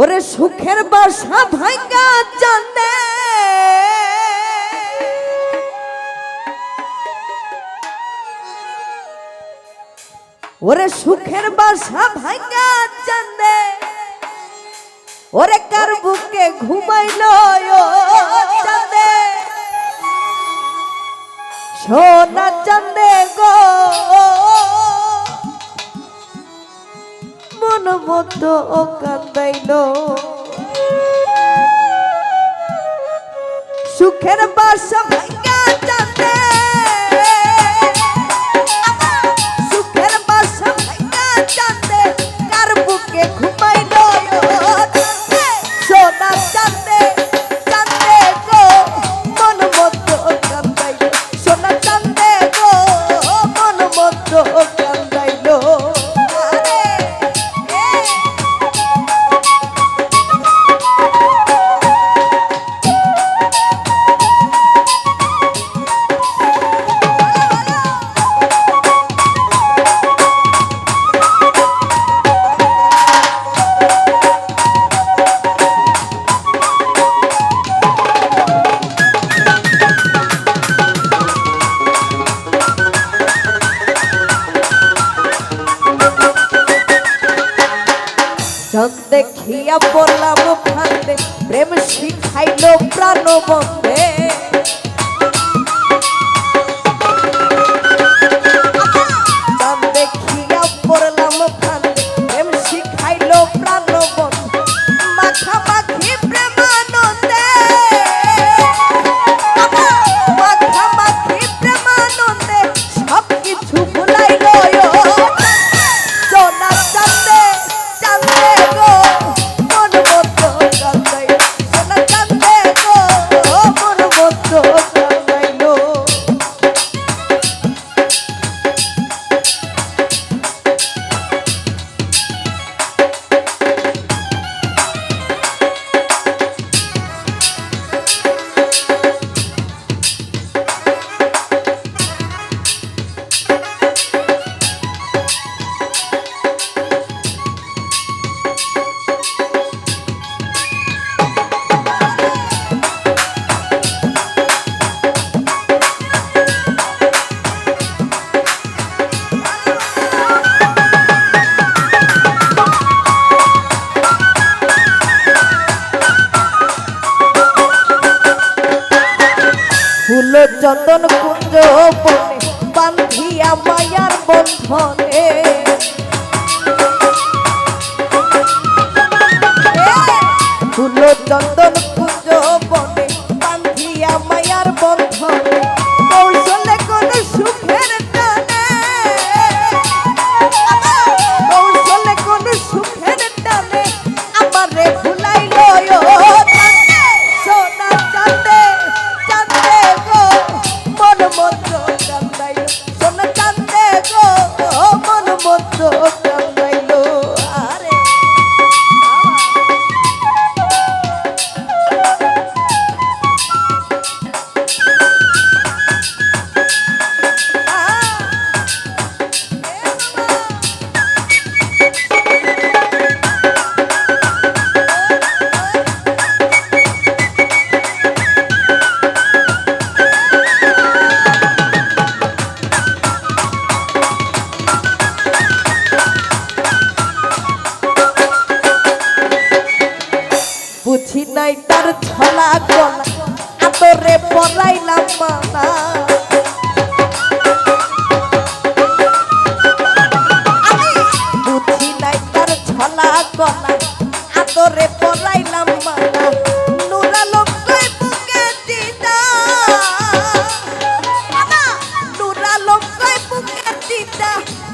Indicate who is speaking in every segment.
Speaker 1: ওরে সুখের বাসা ভাঙ্গা জানে। ওরে সুখের বাসা ভাঙ্গা জানে। ওরে কার বুকে ঘুমাইল চাঁদে সোনা চাঁদে গো। মন মতো কান্দাইল। সুখের বাসা ভাঙ্গা প্রাণ বন্ধে ফুল চন্দন কুঞ্জ বান্ধিয়া মায়ার বন্ধনে। ফুল চন্দন the month.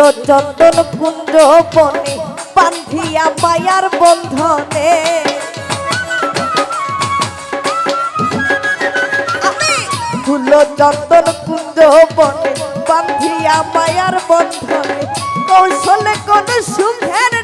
Speaker 1: ছিল চন্দন কুঞ্জ পনি পান্থিয়া পায়ার বন্ধনে। ছিল চন্দন কুঞ্জ পনি পান্থিয়া পায়ার বন্ধনে। কৌশলে কোন সুখের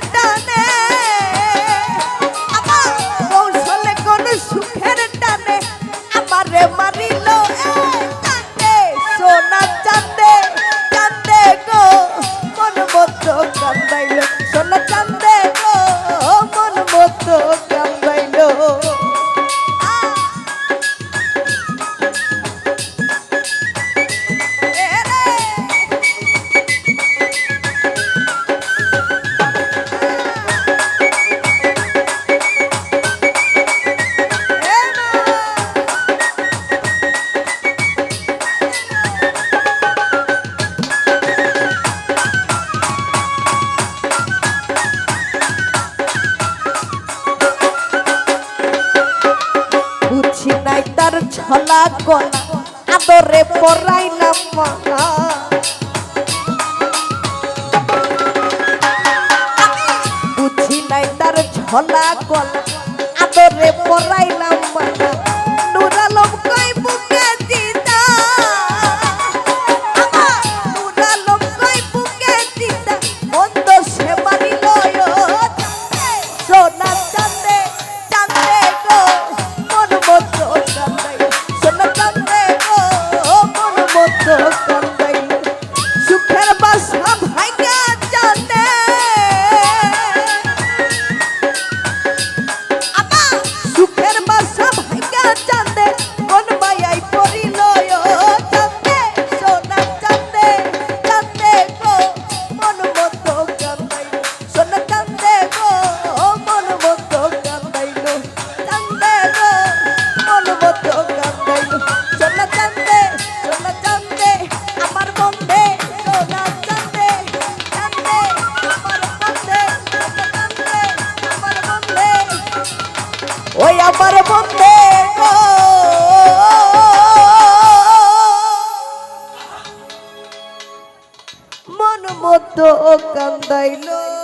Speaker 1: গলা গলা, আদরে পরাই না মালা। বুঝি নাই তার ঝলা গলা, আদরে পরাই না মালা। ওই আমার মধ্যে মন মতো কান্দাইলো।